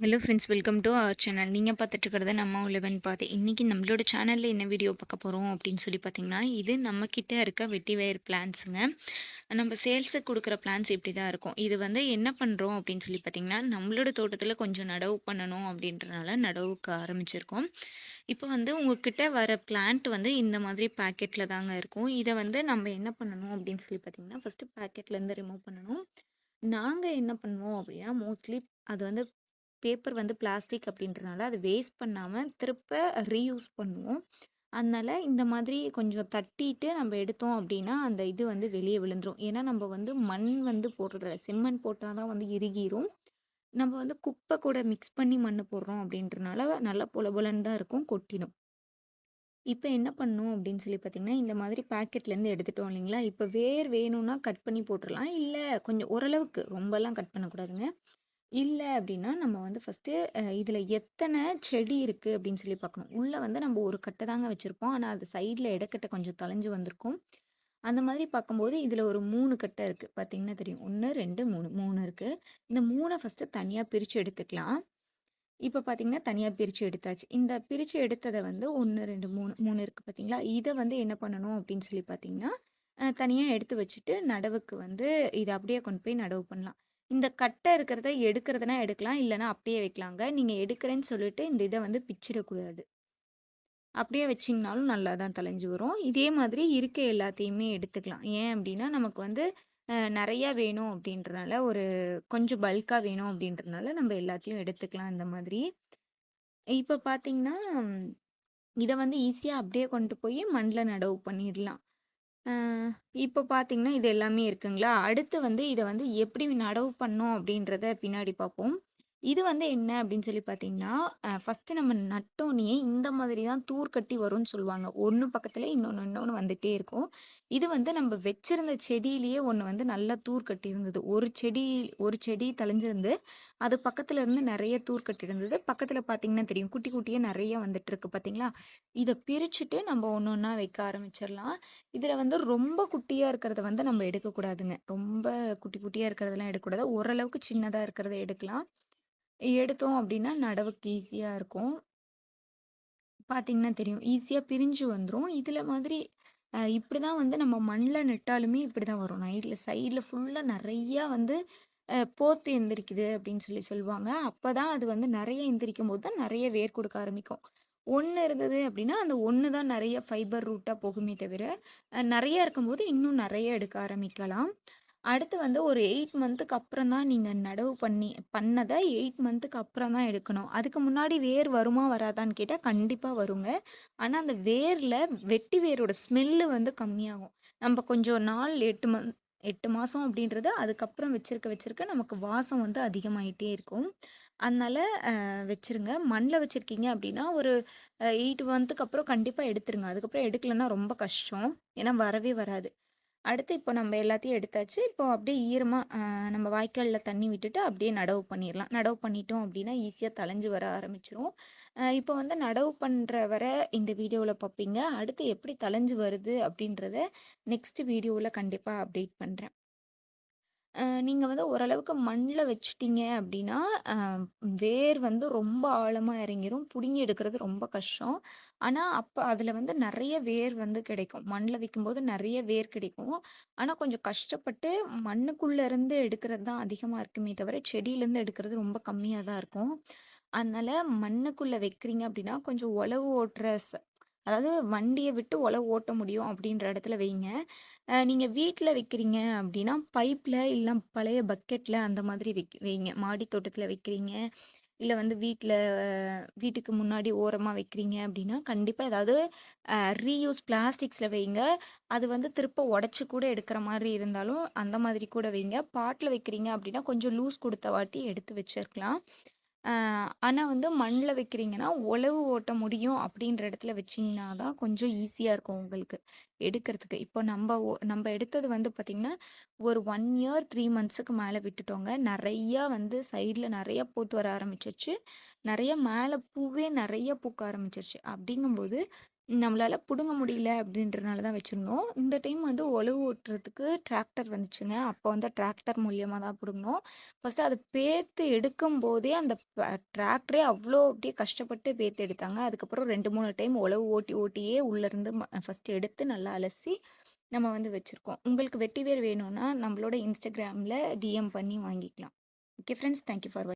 Hello friends welcome to our channel நீங்கள் பார்த்துட்டு நம்ம உலவன் பார்த்து இன்றைக்கி நம்மளோட சேனலில் என்ன வீடியோ பார்க்க போகிறோம் அப்படின்னு சொல்லி பார்த்தீங்கன்னா இது நம்மக்கிட்ட இருக்க வெட்டி வயர் பிளான்ஸுங்க நம்ம சேல்ஸுக்கு கொடுக்குற பிளான்ஸ் இப்படி தான் இருக்கும். இது வந்து என்ன பண்ணுறோம் அப்படின்னு சொல்லி பார்த்தீங்கன்னா நம்மளோட தோட்டத்தில் கொஞ்சம் நடவு பண்ணணும் அப்படின்றனால நடவுக்கு ஆரம்பிச்சிருக்கோம். இப்போ வந்து உங்ககிட்ட வர பிளான்ட் வந்து இந்த மாதிரி பேக்கெட்டில் தாங்க இருக்கும். இதை வந்து நம்ம என்ன பண்ணணும் அப்படின்னு சொல்லி பார்த்தீங்கன்னா ஃபஸ்ட்டு பேக்கெட்லேருந்து ரிமூவ் பண்ணணும். நாங்கள் என்ன பண்ணுவோம் அப்படின்னா மோஸ்ட்லி அது வந்து பேப்பர் வந்து பிளாஸ்டிக் அப்படின்றனால அது வேஸ்ட் பண்ணாமல் திருப்ப ரீயூஸ் பண்ணுவோம். அதனால இந்த மாதிரி கொஞ்சம் தட்டிட்டு நம்ம எடுத்தோம் அப்படின்னா அந்த இது வந்து வெளியே விழுந்துடும் ஏன்னா நம்ம வந்து மண் வந்து போடுறதில்ல. செம்மண் போட்டால் தான் வந்து இறுகிரும். நம்ம வந்து குப்பை கூட மிக்ஸ் பண்ணி மண் போடுறோம் அப்படின்றனால நல்லா பொல பொலன்னு தான் இருக்கும் கொட்டிடும். இப்போ என்ன பண்ணும் அப்படின்னு சொல்லி பார்த்தீங்கன்னா இந்த மாதிரி பேக்கெட்லேருந்து எடுத்துட்டோம் இல்லைங்களா? இப்போ வேர் வேணும்னா கட் பண்ணி போட்டுடலாம் இல்லை கொஞ்சம் ஓரளவுக்கு ரொம்பலாம் கட் பண்ணக்கூடாதுங்க. இல்லை அப்படின்னா, நம்ம வந்து ஃபஸ்ட்டு இதில் எத்தனை செடி இருக்குது அப்படின்னு சொல்லி பார்க்கணும். உள்ளே வந்து நம்ம ஒரு கட்டை தாங்க வச்சுருப்போம் ஆனால் அது சைடில் இடக்கட்டை கொஞ்சம் தொலைஞ்சு வந்திருக்கும். அந்த மாதிரி பார்க்கும்போது இதில் ஒரு மூணு கட்டை இருக்குது பார்த்தீங்கன்னா தெரியும். ஒன்று ரெண்டு மூணு மூணு இருக்குது இந்த மூணை ஃபஸ்ட்டு தனியாக பிரித்து எடுத்துக்கலாம். இப்போ பார்த்தீங்கன்னா, தனியாக பிரித்து எடுத்தாச்சு. இந்த பிரித்து எடுத்ததை வந்து ஒன்று ரெண்டு மூணு மூணு இருக்குது பார்த்தீங்களா? இதை வந்து என்ன பண்ணணும் அப்படின்னு சொல்லி பார்த்தீங்கன்னா, தனியாக எடுத்து வச்சுட்டு நடவுக்கு வந்து இதை அப்படியே கொண்டு போய் நடவு பண்ணலாம். இந்த கட்டை இருக்கிறத எடுக்கிறதுனா எடுக்கலாம். இல்லைனா அப்படியே வைக்கலாங்க. நீங்கள் எடுக்கிறேன்னு சொல்லிட்டு இந்த இதை வந்து பிச்சிடக்கூடாது. அப்படியே வச்சிங்கனாலும் நல்லா தான் தளைஞ்சு வரும். இதே மாதிரி இருக்க எல்லாத்தையுமே எடுத்துக்கலாம். ஏன் அப்படின்னா, நமக்கு வந்து நிறையா வேணும் அப்படின்றனால, ஒரு கொஞ்சம் பல்காக வேணும் அப்படின்றனால நம்ம எல்லாத்தையும் எடுத்துக்கலாம் இந்த மாதிரி. இப்போ பார்த்தீங்கன்னா, இதை வந்து ஈஸியாக அப்படியே கொண்டு போய் மண்ணில் நடவு பண்ணிடலாம். இப்போ பார்த்தீங்கன்னா, இது எல்லாமே இருக்குங்களா? அடுத்து வந்து இதை வந்து எப்படி நடவு பண்ணோம் அப்படின்றத பின்னாடி பார்ப்போம். இது வந்து என்ன அப்படின்னு சொல்லி பார்த்தீங்கன்னா, ஃபஸ்ட்டு நம்ம நட்டோனயே இந்த மாதிரி தான் தூர் கட்டி வரும்னு சொல்லுவாங்க. ஒன்று பக்கத்துல இன்னொன்று இன்னொன்று வந்துட்டே இருக்கும். இது வந்து நம்ம வச்சிருந்த செடியிலேயே ஒன்று வந்து நல்லா தூர் கட்டியிருந்தது. ஒரு செடி ஒரு செடி தழிஞ்சிருந்து அது பக்கத்துல இருந்து நிறைய தூர் கட்டியிருந்தது. பக்கத்துல பார்த்தீங்கன்னா தெரியும். குட்டி குட்டியே நிறைய வந்துட்டு இருக்கு பார்த்தீங்களா? இதை பிரிச்சுட்டு நம்ம ஒன்று ஒன்றா வைக்க ஆரம்பிச்சிடலாம் இதில் வந்து ரொம்ப குட்டியாக இருக்கிறத வந்து நம்ம எடுக்கக்கூடாதுங்க. ரொம்ப குட்டி குட்டியாக இருக்கிறதெல்லாம் எடுக்கக்கூடாது. ஓரளவுக்கு சின்னதாக இருக்கிறத எடுக்கலாம். எடுத்தோம் அப்படின்னா நடவுக்கு ஈஸியாக இருக்கும். பார்த்தீங்கன்னா தெரியும். ஈஸியாக பிரிஞ்சு வந்துடும் இதில் மாதிரி இப்படி தான் வந்து நம்ம மண்ணில் நட்டாலுமே இப்படி தான் வரும். நைட்டில் சைடில் ஃபுல்லாக நிறையா வந்து போத்து எந்திரிக்குது அப்படின்னு சொல்லி சொல்லுவாங்க. அப்போ தான் அது வந்து நிறைய எந்திரிக்கும் போது தான் நிறைய வேர் கொடுக்க ஆரம்பிக்கும். ஒன்று இருந்தது அப்படின்னா, அந்த ஒன்று தான் நிறைய ஃபைபர் ரூட்டாக போகுமே தவிர, நிறையா இருக்கும்போது இன்னும் நிறைய எடுக்க ஆரம்பிக்கலாம். அடுத்து வந்து ஒரு எயிட் மந்த்துக்கு அப்புறம் தான் நீங்கள் நடவு பண்ணி பண்ணதை எயிட் மந்த்துக்கு அப்புறம் தான் எடுக்கணும். அதுக்கு முன்னாடி வேர் வருமா? வராதான்னு கேட்டால் கண்டிப்பாக வருங்க. ஆனால் அந்த வேரில் வெட்டி வேரோட ஸ்மெல்லு வந்து கம்மியாகும். நம்ம கொஞ்சம் நாள் எட்டு மந்த் எட்டு மாதம் அப்படின்றது அதுக்கப்புறம் வச்சிருக்க வச்சிருக்க நமக்கு வாசம் வந்து அதிகமாயிட்டே இருக்கும். அதனால வச்சுருங்க. மண்ணில் வச்சுருக்கீங்க அப்படின்னா, ஒரு எயிட் மந்த்துக்கு அப்புறம் கண்டிப்பாக எடுத்துருங்க. அதுக்கப்புறம் எடுக்கலைன்னா ரொம்ப கஷ்டம். ஏன்னா வரவே வராது. அடுத்து இப்போ நம்ம எல்லாத்தையும் எடுத்தாச்சு. இப்போ அப்படியே ஈரமாக நம்ம வாய்க்காலில் தண்ணி விட்டுட்டு அப்படியே நடவு பண்ணிடலாம் நடவு பண்ணிட்டோம் அப்படின்னா, ஈஸியாக தலைஞ்சு வர ஆரம்பிச்சிரும் இப்போ வந்து நடவு பண்ணுற வர இந்த வீடியோவில் பார்ப்பீங்க. அடுத்து எப்படி தலைஞ்சு வருது அப்படின்றத நெக்ஸ்ட் வீடியோவில் கண்டிப்பாக அப்டேட் பண்ணுறேன் நீங்கள் வந்து ஓரளவுக்கு மண்ணில் வச்சுட்டீங்க அப்படின்னா, வேர் வந்து ரொம்ப ஆழமாக இறங்கிரும். பிடுங்கி எடுக்கிறது ரொம்ப கஷ்டம். ஆனால் அப்போ அதில் வந்து நிறைய வேர் வந்து கிடைக்கும். மண்ணில் வைக்கும்போது நிறைய வேர் கிடைக்கும். ஆனால் கொஞ்சம் கஷ்டப்பட்டு மண்ணுக்குள்ளேருந்து எடுக்கிறது தான் அதிகமாக இருக்குமே தவிர, செடியிலேருந்து எடுக்கிறது ரொம்ப கம்மியாக தான் இருக்கும். அதனால மண்ணுக்குள்ளே வைக்கிறீங்க அப்படின்னா, கொஞ்சம் உழவு ஓட்டுற அதாவது வண்டியை விட்டு உலை ஓட்ட முடியும் அப்படின்ற இடத்துல வைங்க. நீங்கள் வீட்டில் வைக்கிறீங்க அப்படின்னா, பைப்பில் இல்லை பழைய பக்கெட்டில் அந்த மாதிரி வைக் வைங்க. மாடி தோட்டத்தில் வைக்கிறீங்க, இல்லை வந்து வீட்டில் வீட்டுக்கு முன்னாடி ஓரமாக வைக்கிறீங்க அப்படின்னா, கண்டிப்பாக ஏதாவது ரீயூஸ் பிளாஸ்டிக்ஸில் வைங்க. அது வந்து திருப்ப உடச்சி கூட எடுக்கிற மாதிரி இருந்தாலும், அந்த மாதிரி கூட வைங்க. பாட்டில் வைக்கிறீங்க அப்படின்னா, கொஞ்சம் லூஸ் கொடுத்த வாட்டி எடுத்து வச்சிருக்கலாம். ஆனால் வந்து மண்ணில் வைக்கிறீங்கன்னா, உழவு ஓட்ட முடியும் அப்படின்ற இடத்துல வச்சிங்கன்னா தான் கொஞ்சம் ஈஸியாக இருக்கும் உங்களுக்கு எடுக்கிறதுக்கு. இப்போ நம்ம நம்ம எடுத்தது வந்து பார்த்திங்கன்னா ஒரு ஒன் இயர் த்ரீ மந்த்ஸுக்கு மேலே விட்டுட்டோங்க. நிறையா வந்து சைடில் நிறையா பூத்து வர ஆரம்பிச்சிருச்சு நிறைய மேலே பூவே நிறைய பூக்க ஆரம்பிச்சிருச்சு அப்படிங்கும்போது, நம்மளால் பிடுங்க முடியல அப்படின்றனால தான் வச்சுருந்தோம் இந்த டைம் வந்து உழவு ஓட்டுறதுக்கு டிராக்டர் வந்துச்சுங்க. அப்போ வந்து டிராக்டர் மூலியமாக தான் பிடுங்கணும் ஃபஸ்ட்டு அத பேத்து எடுக்கும்போதே அந்த டிராக்டரே அவ்வளோ அப்படியே கஷ்டப்பட்டு பேத்து எடுத்தாங்க. அதுக்கப்புறம் 2, 3 டைம் உழவு ஓட்டி ஓட்டியே உள்ளேருந்து ம எடுத்து நல்லா அலசி நம்ம வந்து வச்சுருக்கோம் உங்களுக்கு வெட்டி வேர் வேணும்னா நம்மளோட இன்ஸ்டாகிராமில் டிஎம் பண்ணி வாங்கிக்கலாம். Okay friends. Thank you for வா